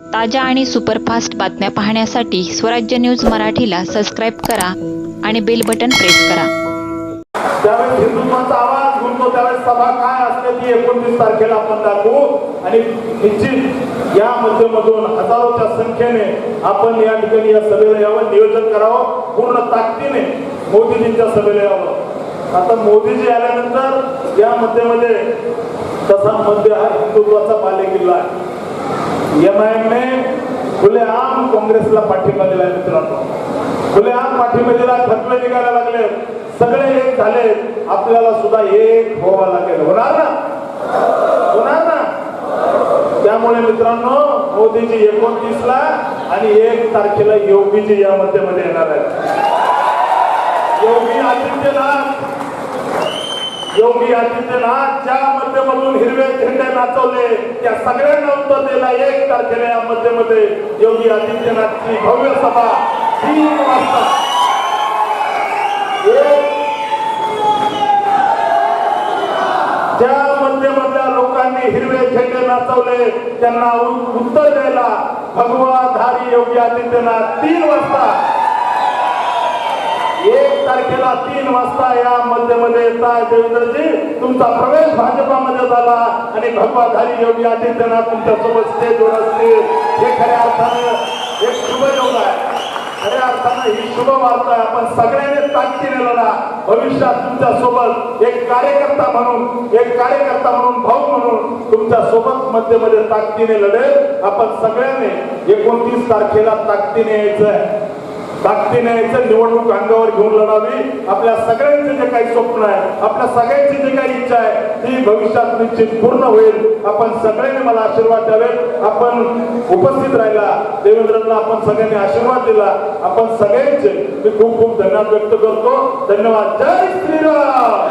ताज्या आणि सुपरफास्ट बातम्या पाहण्यासाठी स्वराज्य न्यूज मराठीला सबस्क्राईब करा आणि बेल बटन प्रेस करा. त्यावेळेस हिंदुत्वाचा आवाज त्यावेळेस सभा काय असते ती एकोणतीस तारखेला आपण दाखवू. आणि निश्चित या माध्यमातून हजारोच्या संख्येने आपण या ठिकाणी या सभेला यावं नियोजन करावं. पूर्ण ताकदीने मोदीजींच्या सभेला यावं आता मोदीजी आल्यानंतर या मध्येमध्ये तसा मध्य हा हिंदुत्वाचा बालेकिल्ला आहे. काँग्रेसला पाठिंबा दिलाय मित्रांनो. खुलेआम पाठिंबा दिला खतले निघायला लागले. सगळे एक झाले. आपल्याला सुद्धा एक व्हावा लागेल. होणार ना? होणार ना? त्यामुळे मित्रांनो मोदीजी एकोणतीस ला आणि एक तारखेला योगीजी या मध्ये येणार आहेत. योगी आदित्यनाथ. योगी आदित्यनाथ ज्या हिरवे झेंडे नाचवले त्या सगळ्यांना उत्तर दिला एक तारखेला या मध्यमध्ये योगी आदित्यनाथची भव्य सभा. तीन वाजता. एक. ज्या मध्यमधल्या लोकांनी हिरवे झेंडे नाचवले त्यांना उत्तर द्यायला भगवा धारी योगी आदित्यनाथ तीन वाजता. एक तारखेला तीन वाजता या मध्यमध्ये येताय देवेंद्रजी तुमचा प्रवेश भाजपामध्ये झाला आणि भगवाधारी योगी आदित्यनाथ तुमच्यासोबत स्टेजवर असतील. हे खऱ्या अर्थानं एक शुभयोग आहे. खऱ्या अर्थानं ही शुभ वार्ता आहे. आपण सगळ्यांनी ताकदीने लढा. भविष्यात तुमच्यासोबत एक कार्यकर्ता म्हणून एक कार्यकर्ता म्हणून भाऊ म्हणून तुमच्यासोबत मध्यमध्ये ताकदीने लढेल. आपण सगळ्यांनी एकोणतीस तारखेला ताकदीने यायचं आहे ताकदीने यायचं निवडणूक अंगावर घेऊन लढावी. आपल्या सगळ्यांचे जे काही स्वप्न आहे आपल्या सगळ्यांची जी काही इच्छा आहे ती भविष्यात निश्चित पूर्ण होईल. आपण सगळ्यांनी मला आशीर्वाद द्यावे आपण उपस्थित राहिला. देवेंद्रांना आपण सगळ्यांनी आशीर्वाद दिला. आपण सगळ्यांचे मी खूप खूप धन्यवाद व्यक्त करतो. धन्यवाद. जय श्रीराम!